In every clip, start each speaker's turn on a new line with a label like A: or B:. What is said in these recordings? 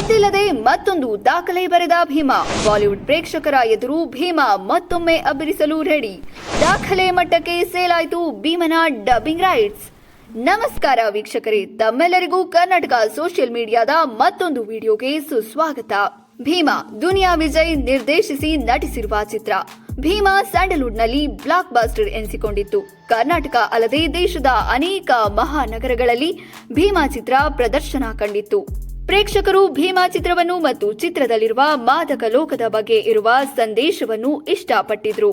A: ಸದ್ದಿಲ್ಲದೆ ಮತ್ತೊಂದು ದಾಖಲೆ ಬರೆದ ಭೀಮಾ. ಬಾಲಿವುಡ್ ಪ್ರೇಕ್ಷಕರ ಎದುರು ಭೀಮಾ ಮತ್ತೊಮ್ಮೆ ಅಬ್ಬರಿಸಲು ರೆಡಿ ದಾಖಲೆ ಮಟ್ಟಕ್ಕೆ ಸೇಲಾಯಿತು ಭೀಮನ ಡಬ್ಬಿಂಗ್ ರೈಟ್ಸ್ ನಮಸ್ಕಾರ ವೀಕ್ಷಕರೇ, ತಮ್ಮೆಲ್ಲರಿಗೂ ಕರ್ನಾಟಕ ಸೋಷಿಯಲ್ ಮೀಡಿಯಾದ ಮತ್ತೊಂದು ವಿಡಿಯೋಗೆ ಸುಸ್ವಾಗತ. ಭೀಮಾ, ದುನಿಯಾ ವಿಜಯ್ ನಿರ್ದೇಶಿಸಿ ನಟಿಸಿರುವ ಚಿತ್ರ. ಭೀಮಾ ಸ್ಯಾಂಡಲ್ವುಡ್ನಲ್ಲಿ ಬ್ಲಾಕ್ ಬಾಸ್ಟರ್ ಎನಿಸಿಕೊಂಡಿತ್ತು. ಕರ್ನಾಟಕ ಅಲ್ಲದೆ ದೇಶದ ಅನೇಕ ಮಹಾನಗರಗಳಲ್ಲಿ ಭೀಮಾ ಚಿತ್ರ ಪ್ರದರ್ಶನ ಕಂಡಿತ್ತು. ಪ್ರೇಕ್ಷಕರು ಭೀಮಾ ಚಿತ್ರವನ್ನು ಮತ್ತು ಚಿತ್ರದಲ್ಲಿರುವ ಮಾದಕ ಲೋಕದ ಬಗ್ಗೆ ಇರುವ ಸಂದೇಶವನ್ನು ಇಷ್ಟಪಟ್ಟಿದ್ರು.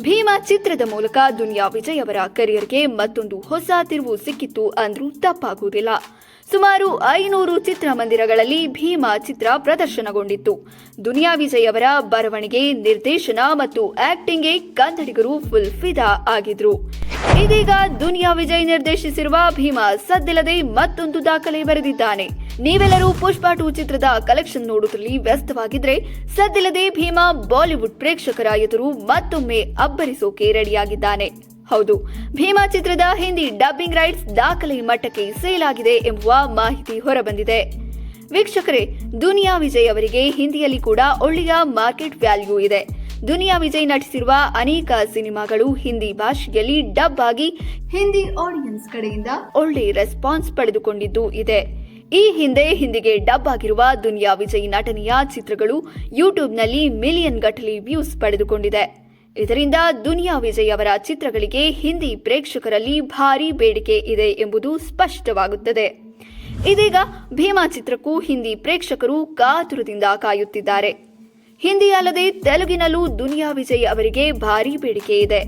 A: ಭೀಮಾ ಚಿತ್ರದ ಮೂಲಕ ದುನಿಯಾ ವಿಜಯ್ ಅವರ ಕರಿಯರ್ಗೆ ಮತ್ತೊಂದು ಹೊಸ ತಿರುವು ಸಿಕ್ಕಿತ್ತು ಅಂದ್ರೂ ತಪ್ಪಾಗುವುದಿಲ್ಲ. ಸುಮಾರು ಐನೂರು ಚಿತ್ರಮಂದಿರಗಳಲ್ಲಿ ಭೀಮಾ ಚಿತ್ರ ಪ್ರದರ್ಶನಗೊಂಡಿತ್ತು. ದುನಿಯಾ ವಿಜಯ್ ಅವರ ಬರವಣಿಗೆ, ನಿರ್ದೇಶನ ಮತ್ತು ಆಕ್ಟಿಂಗ್ಗೆ ಕನ್ನಡಿಗರು ಫುಲ್ ಫಿದಾ ಆಗಿದ್ರು. ಇದೀಗ ದುನಿಯಾ ವಿಜಯ್ ನಿರ್ದೇಶಿಸಿರುವ ಭೀಮಾ ಸದ್ದಿಲ್ಲದೆ ಮತ್ತೊಂದು ದಾಖಲೆ ಬರೆದಿದ್ದಾನೆ. ನೀವೆಲ್ಲರೂ ಪುಷ್ಪ ಟು ಚಿತ್ರದ ಕಲೆಕ್ಷನ್ ನೋಡುತ್ತಲಿ ವ್ಯಸ್ತವಾಗಿದ್ರೆ ಸದ್ದಿಲ್ಲದೆ ಭೀಮಾ ಬಾಲಿವುಡ್ ಪ್ರೇಕ್ಷಕರ ಎದುರು ಮತ್ತೊಮ್ಮೆ ಅಬ್ಬರಿಸೋಕೆ ರೆಡಿಯಾಗಿದ್ದಾನೆ. ಹೌದು, ಭೀಮಾ ಚಿತ್ರದ ಹಿಂದಿ ಡಬ್ಬಿಂಗ್ ರೈಟ್ಸ್ ದಾಖಲೆ ಮಟ್ಟಕ್ಕೆ ಸೇಲ್ ಆಗಿದೆ ಎಂಬುವ ಮಾಹಿತಿ ಹೊರಬಂದಿದೆ. ವೀಕ್ಷಕರೇ, ದುನಿಯಾ ವಿಜಯ್ ಅವರಿಗೆ ಹಿಂದಿಯಲ್ಲಿ ಕೂಡ ಒಳ್ಳೆಯ ಮಾರ್ಕೆಟ್ ವ್ಯಾಲ್ಯೂ ಇದೆ. ದುನಿಯಾ ವಿಜಯ್ ನಟಿಸಿರುವ ಅನೇಕ ಸಿನಿಮಾಗಳು ಹಿಂದಿ ಭಾಷೆಯಲ್ಲಿ ಡಬ್ ಆಗಿ ಹಿಂದಿ ಆಡಿಯನ್ಸ್ ಕಡೆಯಿಂದ ಒಳ್ಳೆ ರೆಸ್ಪಾನ್ಸ್ ಪಡೆದುಕೊಂಡಿದ್ದು ಇದೆ. ಈ ಹಿಂದೆ ಹಿಂದಿಗೆ ಡಬ್ ಆಗಿರುವ ದುನಿಯಾ ವಿಜಯ್ ನಟನೆಯ ಚಿತ್ರಗಳು ಯೂಟ್ಯೂಬ್ನಲ್ಲಿ ಮಿಲಿಯನ್ ಗಟ್ಟಲೆ ವ್ಯೂಸ್ ಪಡೆದುಕೊಂಡಿದೆ. ಇದರಿಂದ ದುನಿಯಾ ವಿಜಯ್ ಅವರ ಚಿತ್ರಗಳಿಗೆ ಹಿಂದಿ ಪ್ರೇಕ್ಷಕರಲ್ಲಿ ಭಾರಿ ಬೇಡಿಕೆ ಇದೆ ಎಂಬುದು ಸ್ಪಷ್ಟವಾಗುತ್ತದೆ. ಇದೀಗ ಭೀಮಾ ಚಿತ್ರಕ್ಕೂ ಹಿಂದಿ ಪ್ರೇಕ್ಷಕರು ಕಾತುರದಿಂದ ಕಾಯುತ್ತಿದ್ದಾರೆ. ಹಿಂದಿ ಅಲ್ಲದೆ ತೆಲುಗಿನಲ್ಲೂ ದುನಿಯಾ ವಿಜಯ್ ಅವರಿಗೆ ಭಾರೀ ಬೇಡಿಕೆ ಇದೆ.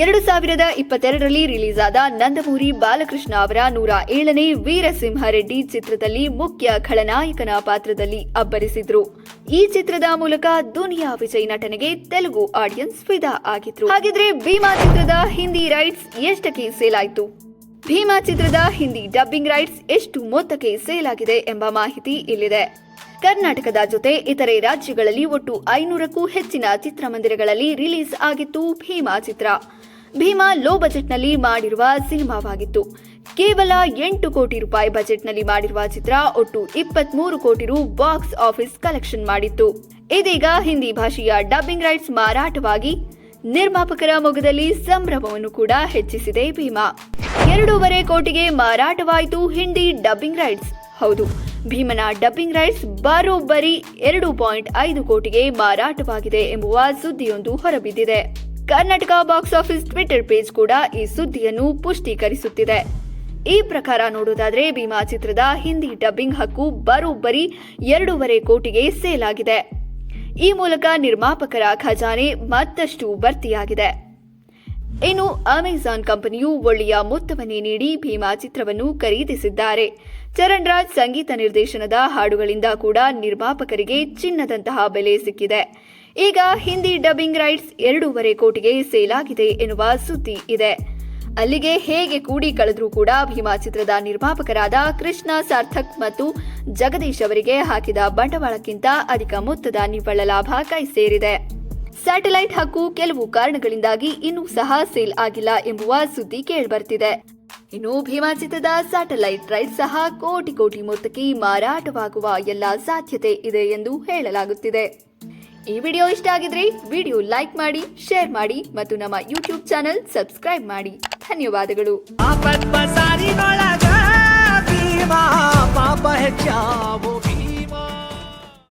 A: ಎರಡು ಸಾವಿರದ ಇಪ್ಪತ್ತೆರಡರಲ್ಲಿ ರಿಲೀಸ್ ಆದ ನಂದಮೂರಿ ಬಾಲಕೃಷ್ಣ ಅವರ ನೂರ ಏಳನೇ ವೀರಸಿಂಹರೆಡ್ಡಿ ಚಿತ್ರದಲ್ಲಿ ಮುಖ್ಯ ಖಳನಾಯಕನ ಪಾತ್ರದಲ್ಲಿ ಅಬ್ಬರಿಸಿದ್ರು. ಈ ಚಿತ್ರದ ಮೂಲಕ ದುನಿಯಾ ವಿಜಯ್ ನಟನೆಗೆ ತೆಲುಗು ಆಡಿಯನ್ಸ್ ಫಿದಾ ಆಗಿದ್ರು. ಹಾಗಿದ್ರೆ ಭೀಮಾ ಚಿತ್ರದ ಹಿಂದಿ ರೈಟ್ಸ್ ಎಷ್ಟಕ್ಕೆ ಸೇಲ್ ಆಯ್ತು? ಭೀಮಾ ಚಿತ್ರದ ಹಿಂದಿ ಡಬ್ಬಿಂಗ್ ರೈಟ್ಸ್ ಎಷ್ಟು ಮೊತ್ತಕ್ಕೆ ಸೇಲ್ ಆಗಿದೆ ಎಂಬ ಮಾಹಿತಿ ಇಲ್ಲಿದೆ. ಕರ್ನಾಟಕದ ಜೊತೆ ಇತರೆ ರಾಜ್ಯಗಳಲ್ಲಿ ಒಟ್ಟು ಐನೂರಕ್ಕೂ ಹೆಚ್ಚಿನ ಚಿತ್ರಮಂದಿರಗಳಲ್ಲಿ ರಿಲೀಸ್ ಆಗಿತ್ತು ಭೀಮಾ ಚಿತ್ರ. ಭೀಮಾ ಲೋ ಬಜೆಟ್ನಲ್ಲಿ ಮಾಡಿರುವ ಸಿನಿಮಾವಾಗಿತ್ತು. ಕೇವಲ ಎಂಟು ಕೋಟಿ ರೂಪಾಯಿ ಬಜೆಟ್ನಲ್ಲಿ ಮಾಡಿರುವ ಚಿತ್ರ ಒಟ್ಟು ಇಪ್ಪತ್ಮೂರು ಕೋಟಿ ರು ಬಾಕ್ಸ್ ಆಫೀಸ್ ಕಲೆಕ್ಷನ್ ಮಾಡಿತ್ತು. ಇದೀಗ ಹಿಂದಿ ಭಾಷೆಯ ಡಬ್ಬಿಂಗ್ ರೈಟ್ಸ್ ಮಾರಾಟವಾಗಿ ನಿರ್ಮಾಪಕರ ಮೊಗದಲ್ಲಿ ಸಂಭ್ರಮವನ್ನು ಕೂಡ ಹೆಚ್ಚಿಸಿದೆ ಭೀಮಾ. ಎರಡೂವರೆ ಕೋಟಿಗೆ ಮಾರಾಟವಾಯಿತು ಹಿಂದಿ ಡಬ್ಬಿಂಗ್ ರೈಟ್ಸ್ ಹೌದು, ಭೀಮನ ಡಬ್ಬಿಂಗ್ ರೈಟ್ಸ್ ಬರೋಬ್ಬರಿ ಎರಡು ಪಾಯಿಂಟ್ ಐದು ಕೋಟಿಗೆ ಮಾರಾಟವಾಗಿದೆ ಎಂಬುವ ಸುದ್ದಿಯೊಂದು ಹೊರಬಿದ್ದಿದೆ. Karnataka box office Twitter page ಕೂಡ ಈ ಸುದ್ದಿಯನ್ನು ಪುಷ್ಟೀಕರಿಸುತ್ತಿದೆ. ಈ ಪ್ರಕಾರ ನೋಡೋದಾದ್ರೆ ಭೀಮಾ ಚಿತ್ರದ ಹಿಂದಿ ಡಬ್ಬಿಂಗ್ ಹಕ್ಕು ಬರೋಬ್ಬರಿ ಎರಡೂವರೆ ಕೋಟಿಗೆ ಸೇಲ್ ಆಗಿದೆ. ಈ ಮೂಲಕ ನಿರ್ಮಾಪಕರ ಖಜಾನೆ ಮತ್ತಷ್ಟು ಭರ್ತಿಯಾಗಿದೆ. ಇನ್ನು ಅಮೆಜಾನ್ ಕಂಪನಿಯು ಒಳ್ಳೆಯ ಮೊತ್ತವನ್ನೇ ನೀಡಿ ಭೀಮಾ ಚಿತ್ರವನ್ನು ಖರೀದಿಸಿದ್ದಾರೆ. ಚರಣ್ ರಾಜ್ ಸಂಗೀತ ನಿರ್ದೇಶನದ ಹಾಡುಗಳಿಂದ ಕೂಡ ನಿರ್ಮಾಪಕರಿಗೆ ಚಿನ್ನದಂತಹ ಬೆಲೆ ಸಿಕ್ಕಿದೆ. ಈಗ ಹಿಂದಿ ಡಬ್ಬಿಂಗ್ ರೈಟ್ಸ್ ಎರಡೂವರೆ ಕೋಟಿಗೆ ಸೇಲ್ ಆಗಿದೆ ಎನ್ನುವ ಸುದ್ದಿ ಇದೆ. ಅಲ್ಲಿಗೆ ಹೇಗೆ ಕೂಡಿ ಕಳೆದರೂ ಕೂಡ ಭೀಮಾ ಚಿತ್ರದ ನಿರ್ಮಾಪಕರಾದ ಕೃಷ್ಣ, ಸಾರ್ಥಕ್ ಮತ್ತು ಜಗದೀಶ್ ಅವರಿಗೆ ಹಾಕಿದ ಬಂಡವಾಳಕ್ಕಿಂತ ಅಧಿಕ ಮೊತ್ತದ ನಿವ್ವಳ ಲಾಭ ಕೈ ಸೇರಿದೆ. ಸ್ಯಾಟಲೈಟ್ ಹಕ್ಕು ಕೆಲವು ಕಾರಣಗಳಿಂದಾಗಿ ಇನ್ನೂ ಸಹ ಸೇಲ್ ಆಗಿಲ್ಲ ಎಂಬುವ ಸುದ್ದಿ ಕೇಳಿಬರ್ತಿದೆ. ಇನ್ನು ಭೀಮಾ ಚಿತ್ರದ ಸ್ಯಾಟಲೈಟ್ ರೈಟ್ ಸಹ ಕೋಟಿ ಕೋಟಿ ಮೊತ್ತಕ್ಕೆ ಮಾರಾಟವಾಗುವ ಎಲ್ಲ ಸಾಧ್ಯತೆ ಇದೆ ಎಂದು ಹೇಳಲಾಗುತ್ತಿದೆ. ಈ ವಿಡಿಯೋ ಇಷ್ಟ ಆಗಿದ್ರೆ ವಿಡಿಯೋ ಲೈಕ್ ಮಾಡಿ, ಶೇರ್ ಮಾಡಿ ಮತ್ತು ನಮ್ಮ ಯೂಟ್ಯೂಬ್ ಚಾನೆಲ್ ಸಬ್ಸ್ಕ್ರೈಬ್ ಮಾಡಿ. ಧನ್ಯವಾದಗಳು.
B: ಪಾಪ